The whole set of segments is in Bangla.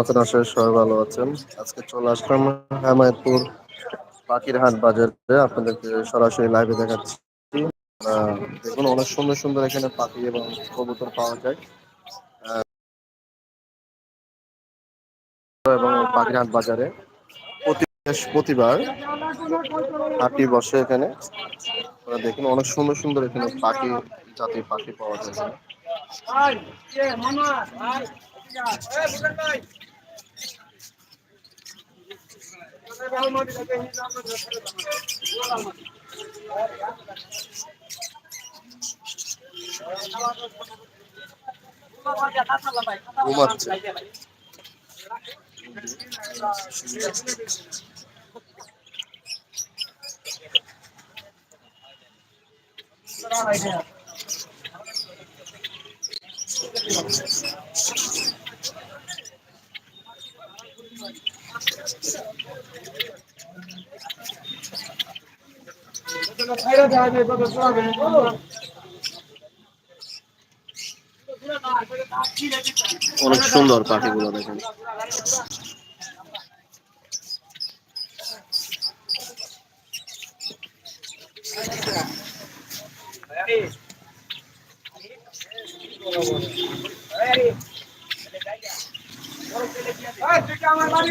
আছেন আসলে সবাই ভালো আছেন। আজকে চলে আসলাম হেমায়তপুর পাখির হাট বাজারে। আপনাদেরকে সরাসরি লাইভে দেখাচ্ছি। দেখুন, অনেক সুন্দর সুন্দর এখানে পাখি এবং কবুতর পাওয়া যায়। এবং পাখির হাট বাজারে প্রতি বৃহস্পতিবার হাটটি বসে এখানে। দেখুন, অনেক সুন্দর সুন্দর এখানে পাখি, জাতির পাখি পাওয়া যায়। ঘুমাচ্ছে। অনেক সুন্দর পাখিগুলো দেখেন। আমার বাড়ি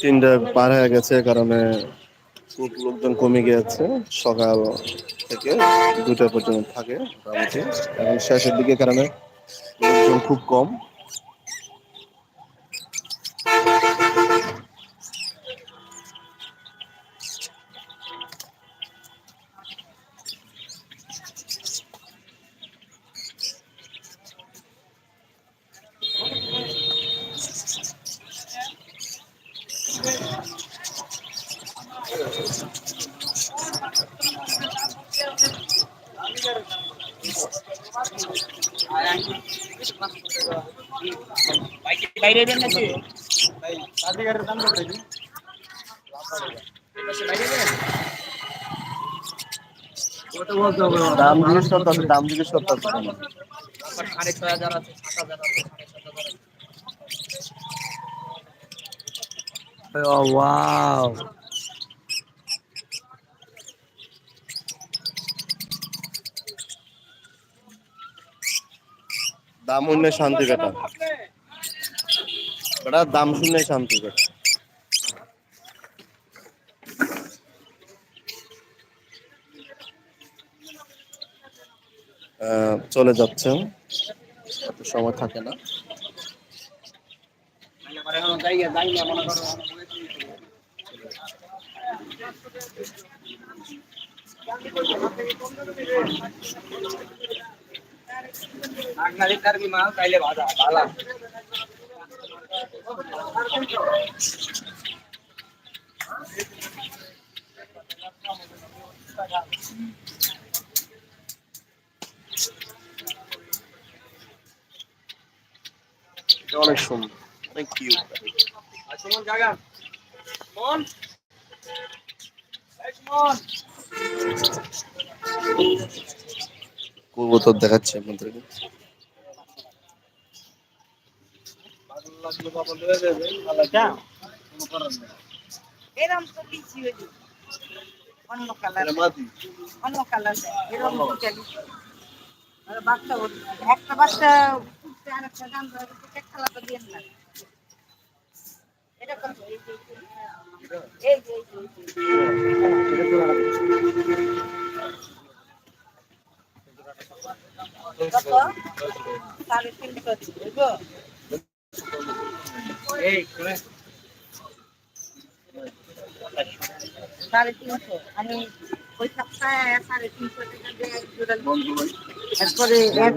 তিনটা পার হয়ে গেছে কারণে লোকজন কমে গিয়েছে। সকাল থেকে দুটা পর্যন্ত থাকে এখন শেষের দিকে কারণে লোকজন খুব কম। দাম কত কি দাম জিজ্ঞেস করতে হবে দাম জিজ্ঞেস করতে হবে সাড়ে ছয় দাম শুনে শান্তি বেটা বেটা, দাম শুনে শান্তি বেটা চলে যাচ্ছেন সময় থাকে না। ভালা এটা অনেক সুন্দর। অনেক কিউট সুমন জায়গা মন এই কবুতর দেখাচ্ছে আপনাদেরকে তো অন্য অন্য কালার চলি বাচ্চা একটা বাচ্চা দাম কালারটা দিয়ে। সাড়ে তিনশো দিন বুঝব সাড়ে তিনশো আমি ওই সপ্তাহে সাড়ে তিনশো টাকা দিয়ে জোড়া নিই। এরপরে এক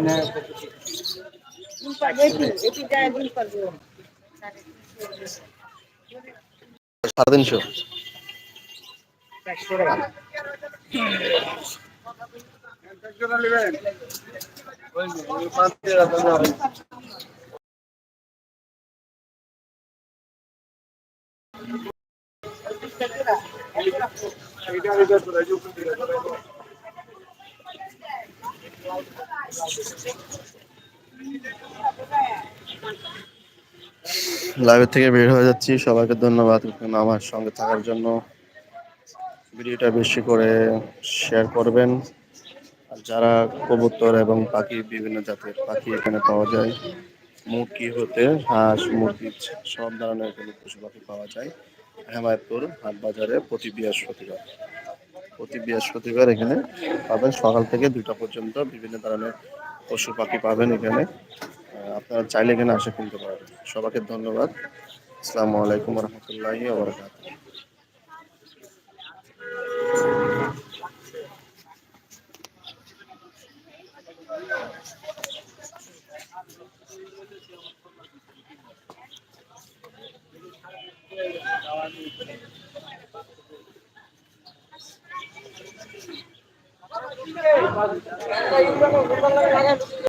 দিন পর এটি এটি যায় দিন পর দিন। সাড়ে তিনশো। লাইভের থেকে বের হয়ে যাচ্ছি। সবাইকে ধন্যবাদ আমার সঙ্গে থাকার জন্য। ভিডিওটা বেশি করে শেয়ার করবেন। যারা কবুতর এবং পাখি, বিভিন্ন জাতের পাখি এখানে পাওয়া যায়। মুরগি হতে হাঁস, মুরগি সব ধরনের এখানে পশু পাখি পাওয়া যায়। হেমায়তপুর হাট বাজারে প্রতি বৃহস্পতিবার। প্রতি বৃহস্পতিবার এখানে পাবেন। সকাল থেকে দুটা পর্যন্ত বিভিন্ন ধরনের পশু পাখি পাবেন এখানে। আপনারা চাইলে এখানে আসে কিনতে পারবেন। সবাইকে ধন্যবাদ। আসসালামু আলাইকুম রহমতুল্লাহি ওবরাকাতুহ এই,